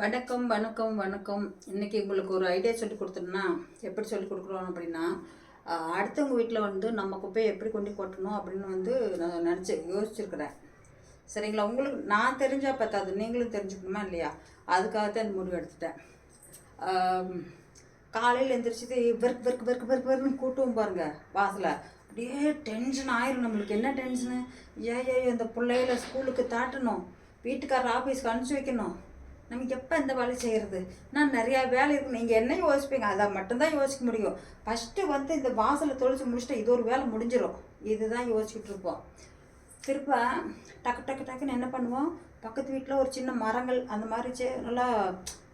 வணக்கம் வணக்கம் வணக்கம். இன்றைக்கி உங்களுக்கு ஒரு ஐடியா சொல்லி கொடுத்தோம்னா எப்படி சொல்லி கொடுக்குறோம் அப்படின்னா அடுத்தவங்க வீட்டில் வந்து நம்ம குப்பையை எப்படி கொண்டு கொட்டணும் அப்படின்னு வந்து நான் நினச்சி யோசிச்சுருக்கிறேன். சரிங்களா? உங்களுக்கு நான் தெரிஞ்சா பத்தாது நீங்களும் தெரிஞ்சுக்கணுமா இல்லையா? அதுக்காக தான் இந்த முடிவு எடுத்துட்டேன். காலையில் எந்திரிச்சது வெறுக்கு வெறுக்கு வெறுக்கு வெறுக்கு வெறுக்குன்னு கூட்டுவோம் பாருங்கள் வாசலை. அப்படியே டென்ஷன் ஆயிரும் நம்மளுக்கு. என்ன டென்ஷனு ஏ ஏ இந்த பிள்ளைகளை ஸ்கூலுக்கு தாட்டணும். வீட்டுக்காரர் ஆஃபீஸ்க்கு அனுப்பிச்சி வைக்கணும். நமக்கு எப்போ இந்த வேலை செய்கிறது நான் நிறையா வேலை இருக்கு. நீங்கள் என்ன யோசிப்பீங்க. அதை மட்டும்தான் யோசிக்க முடியும். ஃபஸ்ட்டு வந்து இந்த வாசலை தொழிச்சு முடிச்சுட்டு இது ஒரு வேலை முடிஞ்சிடும் இதுதான் யோசிச்சுட்டு இருப்போம். திருப்ப டக்கு டக்கு டக்குன்னு என்ன பண்ணுவோம்? பக்கத்து வீட்டில் ஒரு சின்ன மரங்கள் அந்த மாதிரி செ நல்லா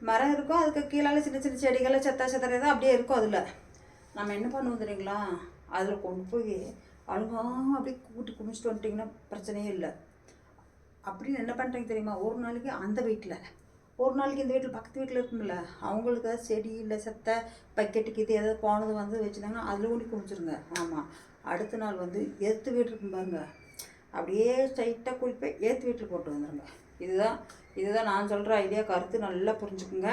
மரம் இருக்கும். அதுக்கு கீழால சின்ன சின்ன செடிகள் செத்தா செத்தரை தான் அப்படியே இருக்கும் அதில். நம்ம என்ன பண்ணுவோம் தெரியுங்களா? அதில் கொண்டு போய் அழுகாம அப்படியே கூட்டி குமிச்சிட்டு வந்துட்டிங்கன்னா பிரச்சனையே இல்லை. அப்படின்னு என்ன பண்ணுறீங்க தெரியுமா? ஒரு நாளைக்கு அந்த வீட்டில் ஒரு நாளைக்கு இந்த வீட்டில் பக்கத்து வீட்டில் இருக்கும்ல அவங்களுக்கு ஏதாவது செடி இல்லை செத்த பக்கெட்டுக்கு இது ஏதாவது போனது வந்து வச்சுருந்தாங்கன்னா அதில் கொண்டு குமிச்சிருங்க ஆமாம் அடுத்த நாள் வந்து ஏற்று வீட்டு இருக்கும்பாங்க அப்படியே ஸ்ட்ரைட்டாக கூட்டி ஏற்று வீட்டில் போட்டு வந்துடுங்க இதுதான் இதுதான் நான் சொல்கிற ஐடியா கருத்து நல்லா புரிஞ்சுக்குங்க.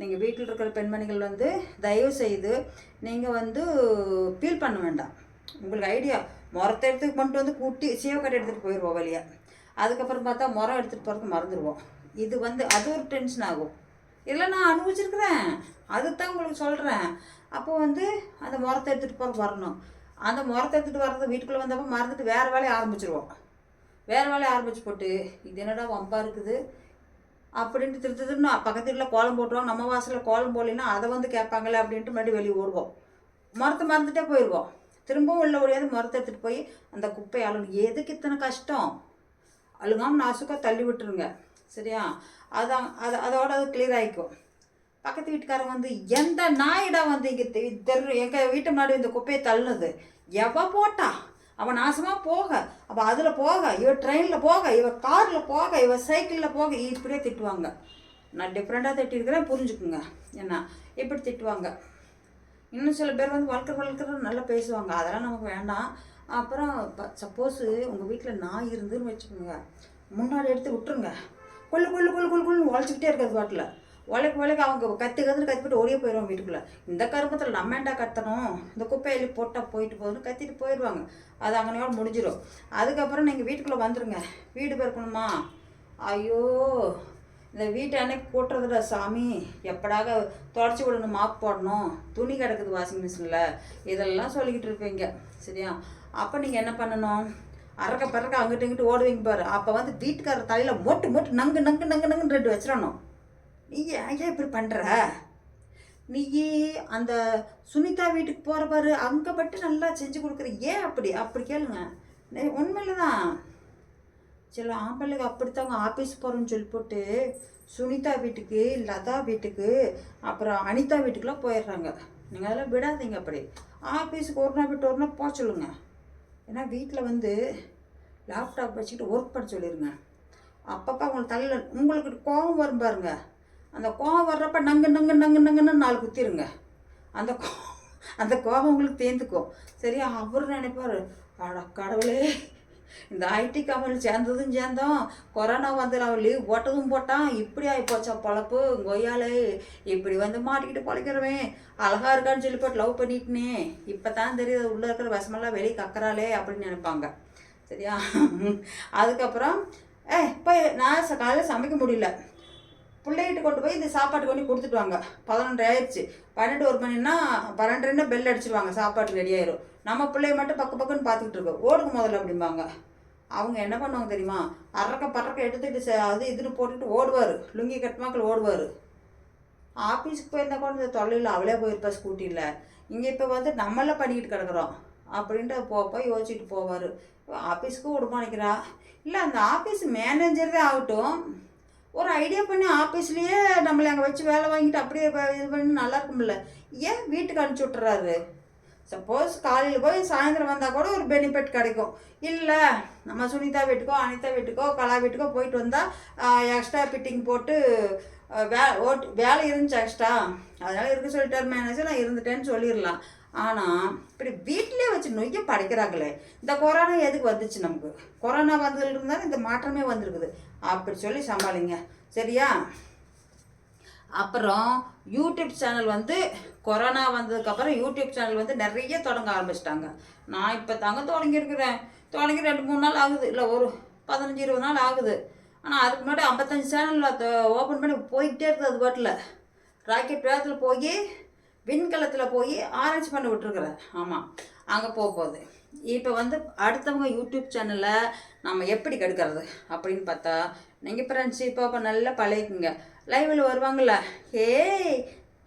நீங்கள் வீட்டில் இருக்கிற பெண்மணிகள் வந்து தயவு செய்து நீங்கள் வந்து ஃபீல் பண்ண வேண்டாம். உங்களுக்கு ஐடியா முறத்தை எடுத்து கொண்டு வந்து கூட்டி சீவக்கட்டை எடுத்துகிட்டு போயிடுவோம் வழியாக அதுக்கப்புறம் பார்த்தா முறம் எடுத்துகிட்டு போகிறதுக்கு மறந்துடுவோம். இது வந்து அது ஒரு டென்ஷன் ஆகும். இல்லை நான் அனுபவிச்சிருக்கிறேன். அதுதான் உங்களுக்கு சொல்கிறேன் அப்போ வந்து அந்த முறத்தை எடுத்துகிட்டு போக வரணும். அந்த முறத்தை எடுத்துகிட்டு வர்றது வீட்டுக்குள்ளே வந்தப்போ மறந்துட்டு வேறு வேலையை ஆரம்பிச்சிருவோம். வேறு வேலையை ஆரம்பிச்சு போட்டு இது என்னடா வம்பா இருக்குது? அப்படின்ட்டு திரு திருன்னு பக்கத்து வீட்டில் கோலம் போட்டுருவாங்க. நம்ம வாசலில் கோலம் போடலைன்னா அதை வந்து கேட்பாங்களே அப்படின்ட்டு முன்னாடி வெளியே ஓடுவோம். மரத்தை மறந்துட்டே போயிடுவோம். திரும்பவும் உள்ள ஒழியாது மரத்தை எடுத்துகிட்டு போய் அந்த குப்பையை அழுகணும். எதுக்கு இத்தனை கஷ்டம்? அழுகாமல் நாசுக்காக தள்ளி விட்டுருங்க. சரியா? அதான் அது அதோட அது கிளியர் ஆகிக்கும் பக்கத்து வீட்டுக்காரன் வந்து எந்த நாயிடா வந்து இங்கே தெரு எங்கள் வீட்டு முன்னாடி இந்த குப்பையை தள்ளுனது? எவ போட்டா? அவன் நாசமாக போக. அப்போ அதில் போக. இவ ட்ரெயினில் போக. இவ காரில் போக. இவ சைக்கிளில் போக. இப்படியே திட்டுவாங்க. நான் டிஃப்ரெண்ட்டாக திட்டிருக்கிறேன். புரிஞ்சுக்குங்க. என்ன? இப்படி திட்டுவாங்க. இன்னும் சில பேர் வந்து வளர்க்குற வளர்க்குற நல்லா பேசுவாங்க. அதெல்லாம் நமக்கு வேண்டாம். அப்புறம் சப்போஸு உங்கள் வீட்டில் நாய் இருந்துன்னு வச்சுக்கோங்க. முன்னாடி எடுத்து விட்டுருங்க. கொள்ளு கொள்ளு கொள்ளு கொள்ளு கொள்ளுன்னு உழைச்சிக்கிட்டே இருக்காது பாட்டில். உழைக்க உழைக்க அவங்க கற்று கற்றுட்டு கத்திட்டு ஓடியே போயிடுவாங்க வீட்டுக்குள்ளே. இந்த கருமத்தில் நம்ம ஏண்டா கத்தணும்? இந்த குப்பையில போட்டால் போயிட்டு போகுதுன்னு கத்திட்டு போயிடுவாங்க. அது அங்கனையோட முடிஞ்சிடும் அதுக்கப்புறம் நீங்கள் வீட்டுக்குள்ளே வந்துடுங்க வீடு பெருக்கணுமா? ஐயோ இந்த வீட்டை அன்னைக்கு கூட்டுறதுடா சாமி. எப்படாக தொடச்சி விடணும் மாப் போடணும். துணி கிடக்குது வாஷிங் மிஷினில். இதெல்லாம் சொல்லிக்கிட்டு இருப்பீங்க. சரியா? அப்போ நீங்கள் என்ன பண்ணணும்? அறக்க பறக்க அங்கிட்டு இங்கிட்டு ஓடுவீங்க பாரு. அப்போ வந்து வீட்டுக்காரர் தலையில் மொட்டு மொட்டு நங்கு நங்கு நங்கு நங்குன்னு ரெண்டு வச்சிடணும். நீ ஏன் இப்படி பண்ணுற நீயே அந்த சுனிதா வீட்டுக்கு போகிற பாரு. அங்கே பட்டு நல்லா செஞ்சு கொடுக்குற. ஏன் அப்படி? அப்படி கேளுங்க. உண்மையில தான் சில ஆம்பளைக்கு அப்படித்தாங்க ஆஃபீஸ் போகிறோன்னு சொல்லி போட்டு சுனிதா வீட்டுக்கு லதா வீட்டுக்கு அப்புறம் அனிதா வீட்டுக்குலாம் போயிடுறாங்க. நீங்கள் அதெல்லாம் விடாதீங்க அப்படி. ஆஃபீஸுக்கு ஒரு நாள் விட்டு ஒரு நாள் போக சொல்லுங்கள் ஏன்னா வீட்டில் வந்து லேப்டாப் வச்சுக்கிட்டு ஒர்க் பண்ண சொல்லிடுங்க அப்பப்போ உங்களுக்கு தலையில் உங்களுக்கு கோபம் வரும் பாருங்க. அந்த கோபம் வர்றப்ப நங்கு நங்கு நங்கு நங்குன்னு நாலு குத்திருங்க. அந்த கோ அந்த கோபம் உங்களுக்கு தேர்ந்துக்கும் சரியா? அவர் நினைப்பாரு அட கடவுளே. இந்த ஐடி கம்பெனியில் சேர்ந்ததும் சேர்ந்தோம். கொரோனா வந்து அவன் லீவ் போட்டதும் போட்டான். இப்படி ஆகி போச்சா பொழப்பு கொய்யாலே. இப்படி வந்து மாட்டிக்கிட்டு பொழைக்கிறவன் அழகா இருக்கான்னு சொல்லி போட்டு லவ் பண்ணிட்டுனே இப்போ தான் தெரியுது உள்ளே இருக்கிற விஷமெல்லாம் வெளியே கக்கறாளே அப்படின்னு நினைப்பாங்க. சரியா? அதுக்கப்புறம் ஏ போய் நான் காலையில் சமைக்க முடியல. பிள்ளைகிட்ட கொண்டு போய் இந்த சாப்பாடு கொண்டு கொடுத்துட்டு வாங்க. பதினொன்று ஆயிடுச்சு. பன்னெண்டு ஒரு மணின்னா பன்னெண்டுன்னா பெல் அடிச்சிருவாங்க. சாப்பாடு ரெடி ஆயிரும். நம்ம பிள்ளைய மட்டும் பக்க பக்கம்னு பார்த்துக்கிட்டு இருக்கோம். ஓடுக்கு முதல்ல அப்படிம்பாங்க. அவங்க என்ன பண்ணுவாங்க தெரியுமா? அறக்க பறக்க எடுத்துக்கிட்டு அது இதுன்னு போட்டுட்டு ஓடுவார். லுங்கி கட்டுமாக்கள் ஓடுவார். ஆஃபீஸுக்கு போயிருந்தா கூட இந்த தொல்லையில் அவளே போயிருப்பா ஸ்கூட்டியில். இங்கே இப்போ வந்து நம்மள பண்ணிக்கிட்டு கிடக்குறோம். அப்படின்ட்டு போப்போ போய் யோசிச்சுட்டு போவார். ஆஃபீஸுக்கும் விடுமானிக்கிறா இல்லை அந்த ஆஃபீஸ் மேனேஜரே ஆகட்டும். ஒரு ஐடியா பண்ணி ஆஃபீஸ்லேயே நம்மளை அங்கே வச்சு வேலை வாங்கிட்டு அப்படியே இது பண்ணி நல்லா இருக்கும்ல. ஏன் வீட்டுக்கு அனுப்பிச்சி விட்டுறாரு? சப்போஸ் காலையில் போய் சாயந்தரம் வந்தால் கூட ஒரு பெனிஃபிட் கிடைக்கும். இல்லை நம்ம சுனிதா வீட்டுக்கோ அனிதா வீட்டுக்கோ கலா வீட்டுக்கோ போயிட்டு வந்தால் எக்ஸ்ட்ரா ஃபிட்டிங் போட்டு வே ஓட் வேலை இருந்துச்சு எக்ஸ்ட்ரா அதனால் இருக்க சொல்லிட்டார் மேனேஜர் நான் இருந்துட்டேன்னு சொல்லிடலாம். ஆனால் இப்படி வீட்டிலே வச்சு நொய்ய படைக்கிறாங்களே இந்த கொரோனா எதுக்கு வந்துச்சு நமக்கு? கொரோனா வந்ததுல இருந்தாலும் இந்த மாற்றமே வந்திருக்குது. அப்படி சொல்லி சமாளிங்க. சரியா? அப்புறம் யூடியூப் சேனல் வந்து கொரோனா வந்ததுக்கப்புறம் யூடியூப் சேனல் வந்து நிறைய தொடங்க ஆரம்பிச்சிட்டாங்க. நான் இப்போ தாங்க தொடங்கியிருக்கிறேன். தொடங்கி ரெண்டு மூணு நாள் ஆகுது. இல்லை ஒரு பதினஞ்சு இருபது நாள் ஆகுது. ஆனால் அதுக்கு முன்னாடி ஐம்பத்தஞ்சு சேனலில் ஓப்பன் பண்ணி போய்கிட்டே இருக்குது அது பாட்டில். ராக்கெட் வேகத்தில் போய் விண்கலத்தில் போய் ஆராய்ச்சி பண்ணி விட்டுருக்குறேன். ஆமாம் அங்கே போக போகுது. இப்போ வந்து அடுத்தவங்க யூடியூப் சேனலில் நம்ம எப்படி கெடுக்கிறது அப்படின்னு பார்த்தா நீங்கள் ஃப்ரெண்ட்ஸ் இப்போ நல்லா பழகிக்குங்க. லைவில் வருவாங்கள்ல ஏய்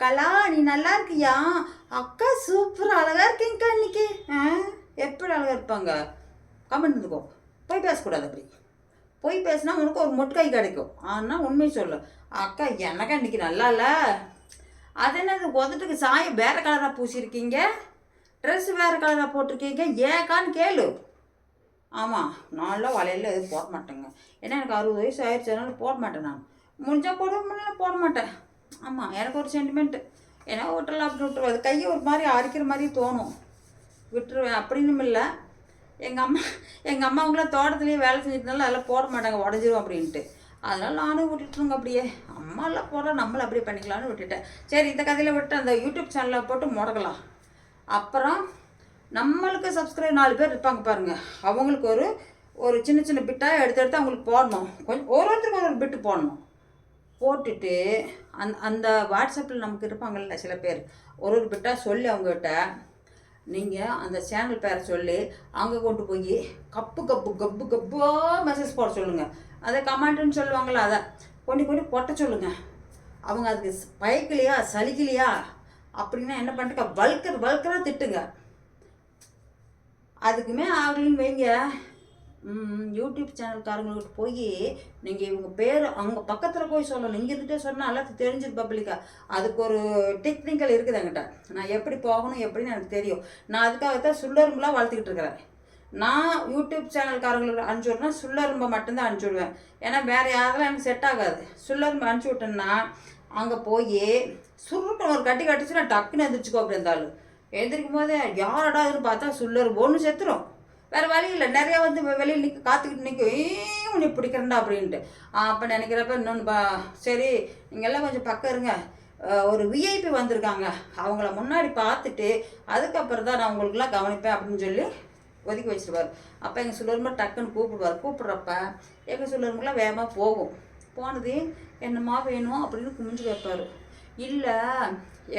கலா நீ நல்லா இருக்கியா? அக்கா சூப்பர் அழகா இருக்கீங்கக்கா இன்னைக்கு. ஆ? எப்படி அழகா இருப்பாங்க? கமெண்ட் இருந்துக்கோ போய் பேசக்கூடாது அப்படி. போய் பேசினா உனக்கு ஒரு மொட்டுக்கை கிடைக்கும். ஆனால் உண்மை சொல்லு. அக்கா எனக்கா இன்னைக்கு நல்லா இல்லை? அது என்னது உதட்டுக்கு சாயம் வேறு கலராக பூசியிருக்கீங்க ட்ரெஸ் வேறு கலராக போட்டிருக்கீங்க? ஏக்கான்னு கேளு. ஆமாம் நான்லாம் வலையில் எதுவும் போட மாட்டேங்க. ஏன்னா எனக்கு அறுபது வயசு ஆயிடுச்சு அதனால போட மாட்டேன் நான். முடிஞ்சால் போட முடியல போட மாட்டேன். ஆமாம் எனக்கு ஒரு சென்டிமெண்ட்டு ஏன்னா விட்டுறலாம் அப்படி விட்டுருவோம் அது கையை ஒரு மாதிரி அரிக்கிற மாதிரி தோணும். விட்டுருவேன் அப்படின்னு இல்லை. எங்கள் அம்மா எங்கள் அம்மா அவங்களாம் தோட்டத்துலேயே வேலை செஞ்சிருந்தாலும் அதெல்லாம் போட மாட்டாங்க உடஞ்சிரும் அப்படின்ட்டு. அதனால் நானும் விட்டுட்டுருங்க அப்படியே. அம்மாலாம் போட நம்மளும் அப்படியே பண்ணிக்கலாம்னு விட்டுட்டேன். சரி இந்த கதையில் விட்டு அந்த யூடியூப் சேனலில் போட்டு முடக்கலாம். அப்புறம் நம்மளுக்கு சப்ஸ்கிரைப் நாலு பேர் இருப்பாங்க பாருங்கள் அவங்களுக்கு ஒரு ஒரு சின்ன சின்ன பிட்டாக எடுத்து எடுத்து அவங்களுக்கு போடணும். கொஞ்சம் ஒரு ஒருத்தருக்கு ஒரு ஒரு பிட்டு போடணும். போட்டுட்டு அந் அந்த வாட்ஸ்அப்பில் நமக்கு இருப்பாங்கல்ல சில பேர். ஒரு ஒரு பிட்டாக சொல்லி அவங்ககிட்ட. நீங்கள் அந்த சேனல் பேரை சொல்லி. அங்கே கொண்டு போய் கப்பு கப்பு கப்பு கப்போ மெசேஜ் போட சொல்லுங்கள் அதை கமெண்ட்டுன்னு சொல்லுவாங்களா அதை. கொண்டு கொண்டு கொட்ட சொல்லுங்கள் அவங்க அதுக்கு பயக்கலையா சலிக்கலையா? அப்படின்னா என்ன பண்ணுறக்க வல்கர் வல்கராக திட்டுங்க. அதுக்குமே ஆகலின்னு வைங்க. யூடியூப் சேனல்காரங்களுக்கு போய் நீங்கள் இவங்க பேர் அவங்க பக்கத்தில் போய் சொல்லணும். இங்கே இருந்துட்டே சொன்னால் எல்லாத்தையும் தெரிஞ்சிரு பப்ளிக்கா. அதுக்கு ஒரு டெக்னிக்கல் இருக்குது என்கிட்ட. நான் எப்படி போகணும் எப்படின்னு எனக்கு தெரியும். நான் அதுக்காகத்தான் சுள்ளரும்புலாம் வளர்த்துக்கிட்டு இருக்கிறேன். நான் யூடியூப் சேனல்காரங்களுக்கு அனுப்பிச்சி விட்றேன்னா சுள்ளரும்பை மட்டும்தான் அனுப்பிச்சி விடுவேன். ஏன்னா வேறு யாரெல்லாம் எனக்கு செட் ஆகாது. சுள்ளரும்பு அனுப்பிச்சி விட்டேன்னா அங்கே போய் சுருட்டு ஒரு கட்டி கட்டிச்சுன்னா டக்குன்னு எந்திரிச்சுக்கோ அப்படி இருந்தாலும். எந்திரிக்கும் போதே யாரடா இதுன்னு பார்த்தா சுள்ளரும்பு. ஒன்று செத்துரும். வேறு வழி இல்லை. நிறையா வந்து வெளியில் நிற்க காத்துக்கிட்டு நிற்கும் ஏன் உன்னை பிடிக்கிறேன்டா அப்படின்ட்டு. அப்போ நினைக்கிறப்ப இன்னொன்று பா சரி நீங்கள் எல்லாம் கொஞ்சம் பக்கம் இருங்க. ஒரு விஐபி வந்திருக்காங்க. அவங்கள முன்னாடி பார்த்துட்டு அதுக்கப்புறம் தான் நான் உங்களுக்குலாம் கவனிப்பேன் அப்படின்னு சொல்லி ஒதுக்கி வச்சிருவார். அப்போ எங்கள் சுல்லருமா டக்குன்னு கூப்பிடுவார். கூப்பிட்றப்ப எங்கள் சுல்லருமெல்லாம் வேகமாக போகும். போனது என்னம்மா வேணும்? அப்படின்னு குமிஞ்சு வைப்பார் இல்லை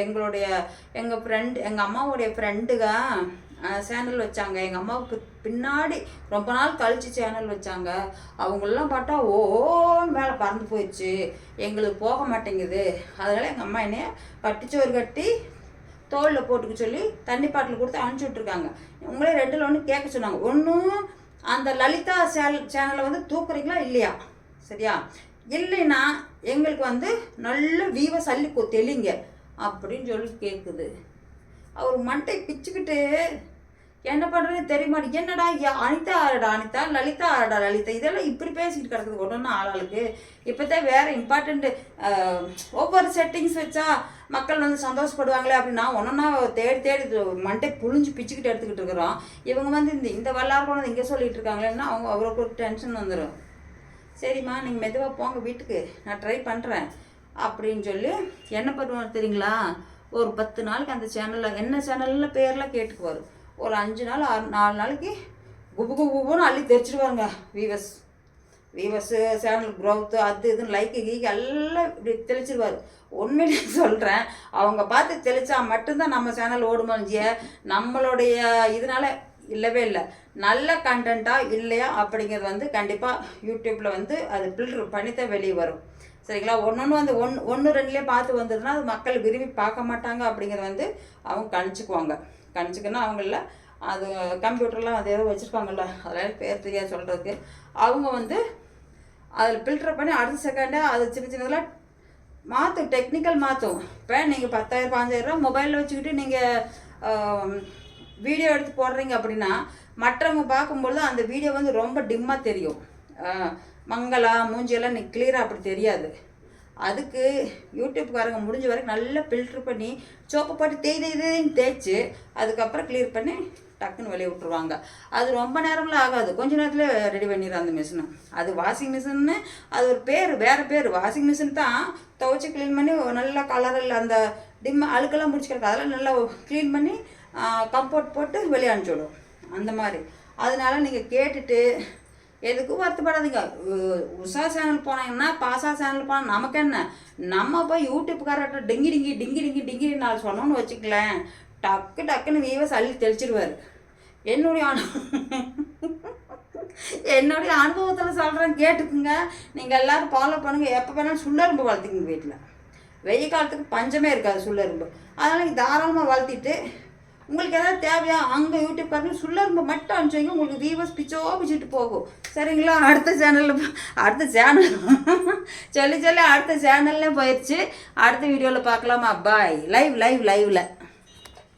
எங்களுடைய எங்கள் ஃப்ரெண்டு எங்கள் அம்மாவுடைய ஃப்ரெண்டுங்க சேனல் வச்சாங்க. எங்கள் அம்மாவுக்கு பின்னாடி ரொம்ப நாள் கழிச்சு சேனல் வச்சாங்க. அவங்களெல்லாம் பார்த்தா ஓன்னு மேலே பறந்து போயிடுச்சு. எங்களுக்கு போக மாட்டேங்குது. அதனால் எங்கள் அம்மா என்னைய பட்டிச்சோறு கட்டி தோலில் போட்டுக்க சொல்லி தண்ணி பாட்டில் கொடுத்து அனுப்பிச்சி விட்ருக்காங்க உங்களே ரெண்டில் ஒன்று கேட்க சொன்னாங்க. ஒன்றும் அந்த லலிதா சேனல் சேனலை வந்து தூக்குறீங்களா இல்லையா? சரியா? இல்லைன்னா எங்களுக்கு வந்து நல்ல வீவை சல்லி தெளிங்க. அப்படின்னு சொல்லி கேட்குது. அவர் மண்டை பிச்சுக்கிட்டு என்ன பண்ணுறது தெரிய மாட்டேன் என்னடா யா- அனிதா ஆரடா அனிதா லலிதா ஆரடா லலிதா. இதெல்லாம் இப்படி பேசிக்கிட்டு கிடக்குது ஒன்று ஆளாளுக்கு. இப்போதான் வேறு இம்பார்ட்டண்ட்டு ஒவ்வொரு செட்டிங்ஸ் வச்சா மக்கள் வந்து சந்தோஷப்படுவாங்களே அப்படின்னா ஒன்றா தேடி தேடி மண்டை புழிஞ்சு பிச்சுக்கிட்டு எடுத்துக்கிட்டு இருக்கிறோம். இவங்க வந்து இந்த இந்த வல்லார் போனது இங்கே சொல்லிட்டு இருக்காங்களேன்னா அவங்க அவருக்கு ஒரு டென்ஷன் வந்துடும் சரிம்மா நீங்கள் மெதுவாக போங்க வீட்டுக்கு. நான் ட்ரை பண்ணுறேன் அப்படின்னு சொல்லி என்ன பண்ணுவார் தெரியுங்களா? ஒரு பத்து நாளைக்கு அந்த சேனலில் என்ன சேனல்ல பேர்லாம் கேட்டுக்குவார். ஒரு அஞ்சு நாள் ஆறு நாலு நாளைக்கு குபு குபு குபுன்னு அள்ளி தெரிச்சிடுவாருங்க வீவஸ் வீவர்ஸு சேனல் க்ரௌத்து அது இதுன்னு லைக்கு கீக்கு எல்லாம் இப்படி தெளிச்சிருவார். உண்மையிலே சொல்கிறேன் அவங்க பார்த்து தெளிச்சா மட்டும்தான் நம்ம சேனல் ஓடுமோஞ்சிய நம்மளுடைய இதனால இல்லவே இல்லை. நல்ல கண்டென்ட்டாக இல்லையா அப்படிங்கிறது வந்து கண்டிப்பாக யூடியூப்பில் வந்து அது ஃபில்டர் பண்ணித்தான் வெளியே வரும். சரிங்களா? ஒன்று வந்து ஒன்று ஒன்று ரெண்டுலேயே பார்த்து வந்ததுன்னா அது மக்கள் விரும்பி பார்க்க மாட்டாங்க அப்படிங்கிறது வந்து அவங்க கணிச்சுக்குவாங்க. கணிச்சுக்கன்னா அவங்கள அது கம்ப்யூட்டர்லாம் அது ஏதோ வச்சுருப்பாங்கல்ல அதெல்லாம் பேர் தெரியாது சொல்கிறதுக்கு அவங்க வந்து அதில் ஃபில்டர் பண்ணி அடுத்த செகண்டே அது சின்ன சின்னதெல்லாம் மாற்றும் டெக்னிக்கல் மாற்றும் இப்போ நீங்கள் பத்தாயிரம் பாஞ்சாயிரம் மொபைலில் வச்சுக்கிட்டு நீங்கள் வீடியோ எடுத்து போடுறீங்க அப்படின்னா மற்றவங்க பார்க்கும்பொழுது அந்த வீடியோ வந்து ரொம்ப டிம்மாக தெரியும். மங்களா மூஞ்சியெல்லாம் நீ கிளியராக அப்படி தெரியாது. அதுக்கு யூடியூப்காரங்க முடிஞ்ச வரைக்கும் நல்லா ஃபில்ட்ரு பண்ணி சோப்பு போட்டு தேய் தேய் தேய்ன்னு தேய்ச்சி அதுக்கப்புறம் கிளியர் பண்ணி டக்குன்னு வெளியே விட்டுருவாங்க. அது ரொம்ப நேரம்லாம் ஆகாது. கொஞ்ச நேரத்தில் ரெடி பண்ணிடுறோம் அந்த மிஷினு அது வாஷிங் மிஷின்னு அது ஒரு பேர் வேறு பேர். வாஷிங் மிஷின் தான் துவைச்சி க்ளீன் பண்ணி நல்லா கலரில் அந்த டிம் அழுக்கெல்லாம் முடிச்சு கிடக்கு. அதெல்லாம் நல்லா க்ளீன் பண்ணி கம்போர்ட் போட்டு வெளியே அனுப்பிச்சி அந்த மாதிரி. அதனால நீங்கள் கேட்டுட்டு எதுக்கும் வருத்தப்படாதீங்க. உஷா சேனல் போனீங்கன்னா பாசா சேனல் போனால் நமக்கு என்ன? நம்ம போய் யூடியூப்காரர்கிட்ட டிங்கி டிங்கி டிங்கி டிங்கி டிங்கி நான் சொன்னோன்னு வச்சுக்கலேன். டக்கு டக்குன்னு வீவஸ் அள்ளி தெளிச்சிடுவார் என்னுடைய என்னுடைய அனுபவத்தில் சொல்கிறேன் கேட்டுக்குங்க. நீங்கள் எல்லோரும் ஃபாலோ பண்ணுங்கள் எப்போ வேணாலும் சுள்ளரும்பு வளர்த்திங்க வீட்டில் வெயில் காலத்துக்கு பஞ்சமே இருக்காது சுள்ளரும்பு. அதனால் நீங்கள் தாராளமாக வளர்த்திட்டு உங்களுக்கு எதாவது தேவையா அங்கே யூடியூப் பாருங்க சுள்ளரும்பு மட்டும் அனுப்பிச்சிங்க உங்களுக்கு வீவர்ஸ் பிச்சோ பிச்சுட்டு போகும். சரிங்களா? அடுத்த சேனலில் அடுத்த சேனல் சொல்லி சொல்லி அடுத்த சேனல்லே போயிடுச்சு அடுத்த வீடியோவில் பார்க்கலாமா? பாய் லைவ் லைவ் லைவில்